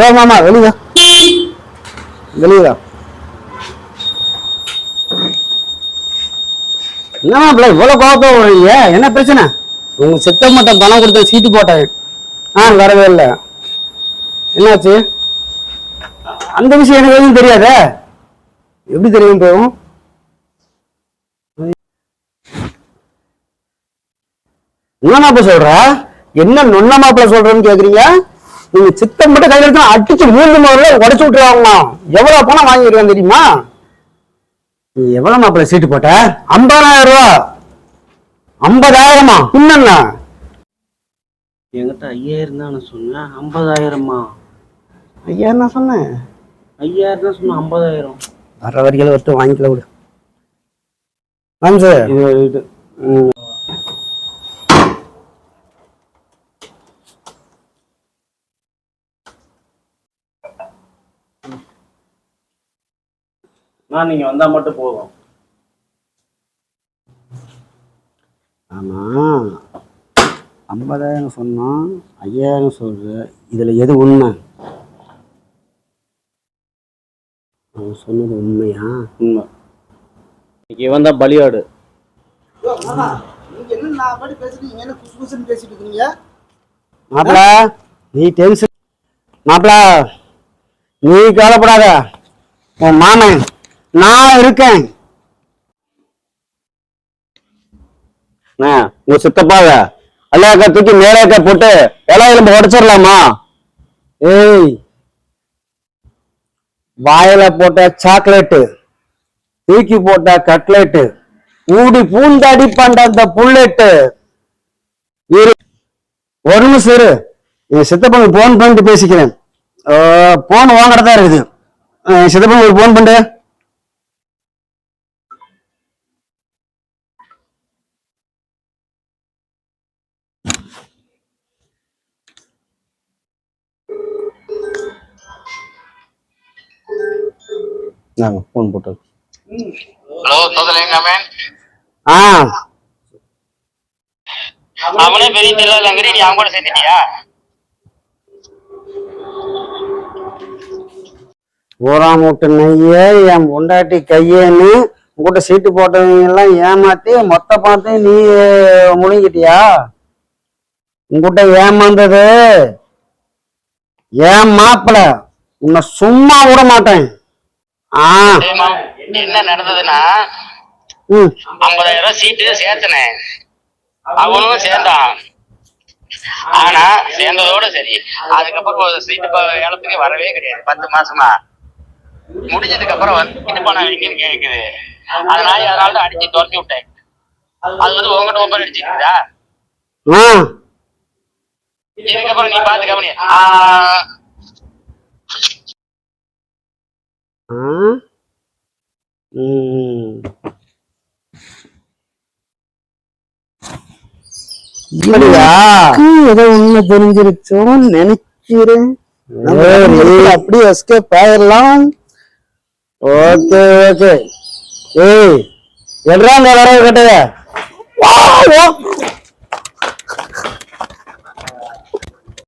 ஏ மாமா வெளியா வெளியா என்ன பிள்ளை இவ்வளவு கோபத்தோட வரீங்க என்ன பிரச்சனை? உங்க சித்த மட்டும் பணம் கொடுத்த சீட்டு போட்டேன் ஆ வரவே இல்லை. என்னாச்சு? அந்த விஷயம் எனக்கு எதுவும் தெரியாதே? எப்படி தெரியும் போகும் என்ன இப்போ சொல்ற? என்ன நொன்ன மாப்பிள்ள சொல்றேன்னு கேக்குறீங்க? நீங்க சித்தம் மட்டும் கையில எடுத்தா அடிச்சு மூணு முதல்ல உடச்சு விட்டுருவாங்கம்மா. எவ்வளவு பணம் வாங்கிருக்கேன் தெரியுமா? நீ எவ்வளவு மாப்பிள்ள சீட்டு போட்ட? ஐம்பதாயிரம் ரூபா. ஐம்பதாயிரமா? இன்னும் என்கிட்ட ஐயாயிரம் தான் நான் சொன்னேன். ஐம்பதாயிரமா ஐயா என்ன சொன்னேன். ஐயாயிரம் தான் சொன்னேன். ஐம்பதாயிரம். வர வரிகளை ஒருத்தர் வாங்கிக்கல விடு. வாங்க சார் இது. நான் நீங்க வந்தா மட்டும் போதும். ஆமா. ஐம்பதாயிரம் சொன்னோம் ஐயாயிரம் சொல்ற இதுல எது உண்மை? அவன் சொன்னது உண்மையா? உண்மை. இன்னைக்கு இவன் தான் பலியாடு நீங்க என்ன நான் பாட்டு பேசுறீங்க என்ன குசு குசுன்னு பேசிட்டு இருக்கீங்க? மாப்பிள நீ டென்ஷன் மாப்பிள நீ கவலைப்படாத. உன் மாமன் நான் இருக்கேன். உங்க சித்தப்பாவ? அல்லாக்க தூக்கி மேலாக்க போட்டு இலை எலும்பு உடைச்சிடலாமா? ஏய் வாயில போட்ட சாக்லேட்டு தூக்கி போட்ட கட்லேட்டு ஊடி பூந்தாடி பண்ட அந்த புல்லெட்டு. ஒரு நிமிஷம் இரு. என் சித்தப்பனுக்கு போன் பண்ணிட்டு பேசிக்கிறேன். போன் வாங்குறதா இருக்குது. என் சித்தப்பனுக்கு போன் பண்ணு. நாங்க போன் போட்டோம். ஹலோ மேன் ஆ. அவனே பெரிய தெரியலங்கிற நீ அவங்க கூட சேர்ந்துட்டியா? ஊரா மூட்டு நெய்ய என் பொண்டாட்டி கையேன்னு உங்ககிட்ட சீட்டு போட்டவங்க எல்லாம் ஏமாத்தி மொத்த பணத்தையும் நீ முழுங்கிட்டியா? உங்ககிட்ட ஏமாந்தது ஏன் மாப்பிள? உன்னை சும்மா விட மாட்டேன். என்ன நடந்ததுன்னா ஐம்பதாயிரம் ரூபாய் சீட்டு சேர்த்தனேன் அவனும் சேர்ந்தான். ஆனா சேர்ந்ததோட சரி. அதுக்கப்புறம் சீட்டு இடத்துக்கு வரவே கிடையாது. பத்து மாசமா. முடிஞ்சதுக்கு அப்புறம் வந்து சீட்டு பணம் எங்கன்னு கேக்குது. அதனால அதனால தான் அடிச்சு துரத்தி விட்டேன். அது வந்து உங்ககிட்ட ஒப்பர் அடிச்சுக்குதா ஆ. இதுக்கப்புறம் நீ பாத்து கவனி ஆ, ஏதோ உண்மை தெரிஞ்சிருச்சோன்னு நினைக்கிறேன். அப்படியே எஸ்கேப் ஆயிடலாம் ஓகே ஓகே. ஏய் எட்ராங்க வரவு கட்டைய